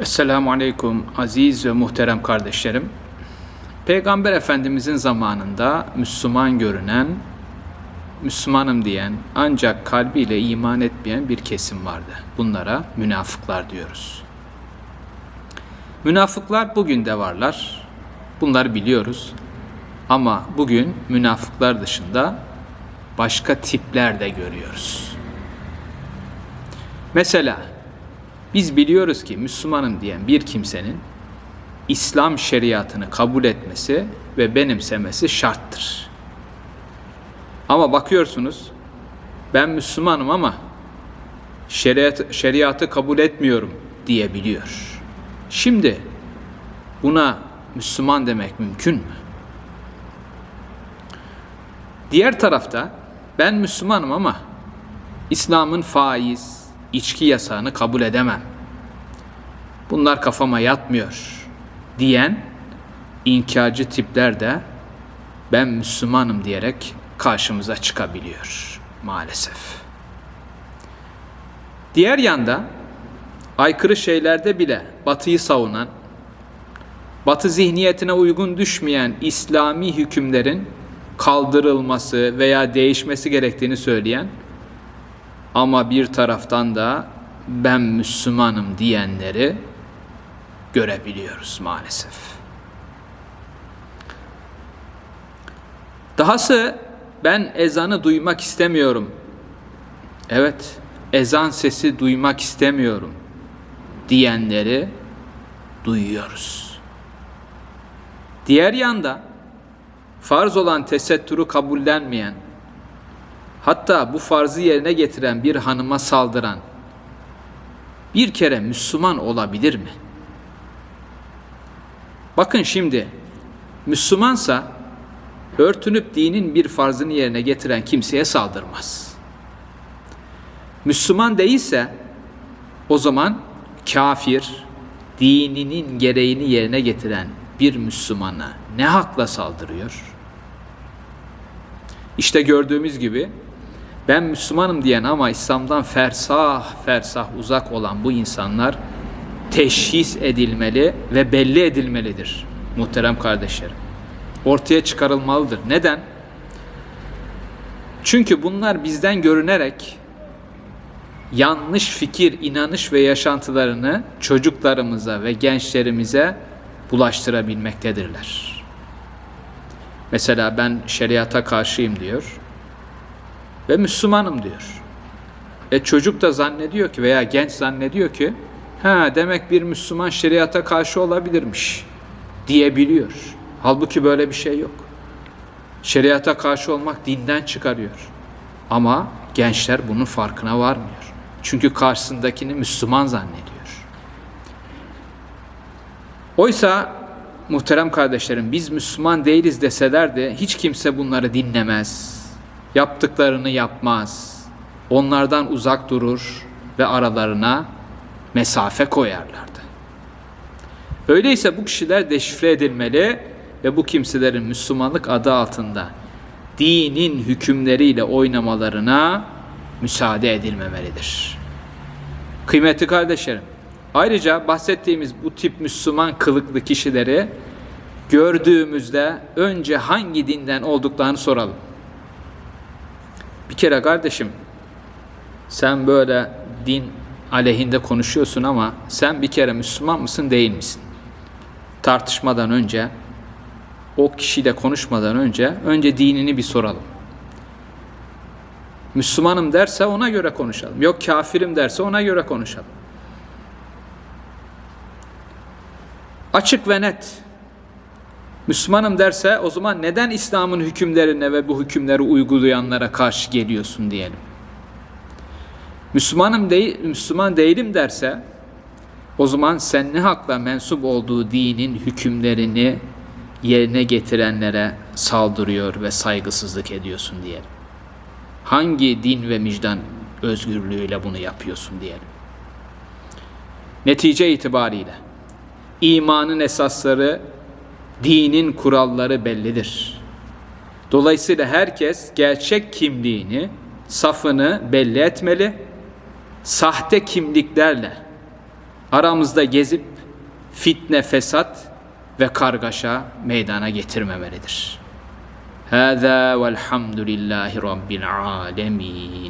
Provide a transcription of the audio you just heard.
Esselamu Aleyküm aziz ve muhterem kardeşlerim. Peygamber Efendimizin zamanında Müslüman görünen, Müslümanım diyen ancak kalbiyle iman etmeyen bir kesim vardı. Bunlara münafıklar diyoruz. Münafıklar bugün de varlar. Bunları biliyoruz. Ama bugün münafıklar dışında başka tipler de görüyoruz. Mesela biz biliyoruz ki Müslümanım diyen bir kimsenin İslam şeriatını kabul etmesi ve benimsemesi şarttır. Ama bakıyorsunuz ben Müslümanım ama şeriat, şeriatı kabul etmiyorum diyebiliyor. Şimdi buna Müslüman demek mümkün mü? Diğer tarafta ben Müslümanım ama İslam'ın faiz, içki yasağını kabul edemem. Bunlar kafama yatmıyor diyen inkarcı tipler de ben Müslümanım diyerek karşımıza çıkabiliyor maalesef. Diğer yanda aykırı şeylerde bile batıyı savunan, batı zihniyetine uygun düşmeyen İslami hükümlerin kaldırılması veya değişmesi gerektiğini söyleyen ama bir taraftan da ben Müslümanım diyenleri görebiliyoruz maalesef. Dahası ben ezanı duymak istemiyorum. Evet, ezan sesi duymak istemiyorum diyenleri duyuyoruz. Diğer yanda farz olan tesettürü kabullenmeyen, hatta bu farzı yerine getiren bir hanıma saldıran bir kere Müslüman olabilir mi? Bakın şimdi Müslümansa örtünüp dinin bir farzını yerine getiren kimseye saldırmaz. Müslüman değilse o zaman kafir dininin gereğini yerine getiren bir Müslümana ne hakla saldırıyor? İşte gördüğümüz gibi ben Müslümanım diyen ama İslam'dan fersah fersah uzak olan bu insanlar teşhis edilmeli ve belli edilmelidir muhterem kardeşlerim. Ortaya çıkarılmalıdır. Neden? Çünkü bunlar bizden görünerek yanlış fikir, inanış ve yaşantılarını çocuklarımıza ve gençlerimize bulaştırabilmektedirler. Mesela ben şeriata karşıyım diyor ve Müslümanım diyor. E çocuk da zannediyor ki veya genç zannediyor ki ha demek bir Müslüman şeriata karşı olabilirmiş diyebiliyor. Halbuki böyle bir şey yok. Şeriata karşı olmak dinden çıkarıyor. Ama gençler bunun farkına varmıyor. Çünkü karşısındakini Müslüman zannediyor. Oysa muhterem kardeşlerim biz Müslüman değiliz deseler de hiç kimse bunları dinlemez. Yaptıklarını yapmaz. Onlardan uzak durur ve aralarına mesafe koyarlardı. Öyleyse bu kişiler deşifre edilmeli ve bu kimselerin Müslümanlık adı altında dinin hükümleriyle oynamalarına müsaade edilmemelidir. Kıymetli kardeşlerim, ayrıca bahsettiğimiz bu tip Müslüman kılıklı kişileri gördüğümüzde önce hangi dinden olduklarını soralım. Bir kere kardeşim, sen böyle din aleyhinde konuşuyorsun ama sen bir kere Müslüman mısın değil misin? Tartışmadan önce, o kişiyle konuşmadan önce, önce dinini bir soralım. Müslümanım derse ona göre konuşalım. Yok kafirim derse ona göre konuşalım. Açık ve net. Müslümanım derse o zaman neden İslam'ın hükümlerine ve bu hükümleri uygulayanlara karşı geliyorsun diyelim. Müslümanım değil, Müslüman değilim derse o zaman sen ne hakla mensup olduğu dinin hükümlerini yerine getirenlere saldırıyor ve saygısızlık ediyorsun diyelim. Hangi din ve vicdan özgürlüğüyle bunu yapıyorsun diyelim. Netice itibariyle imanın esasları, dinin kuralları bellidir. Dolayısıyla herkes gerçek kimliğini, safını belli etmeli. Sahte kimliklerle aramızda gezip fitne, fesat ve kargaşa meydana getirmemelidir. Hâzâ velhamdülillahi rabbil âlemin.